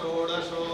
horas, horas.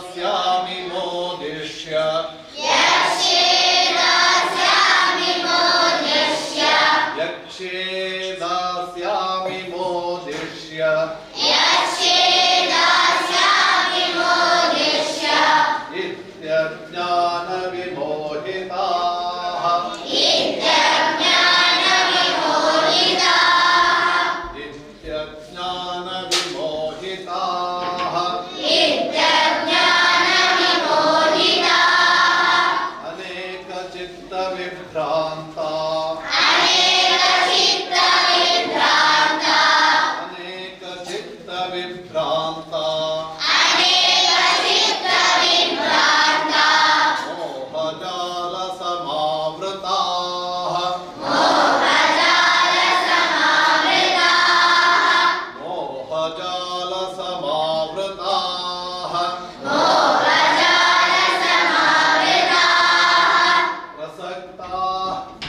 Gracias.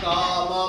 怎么办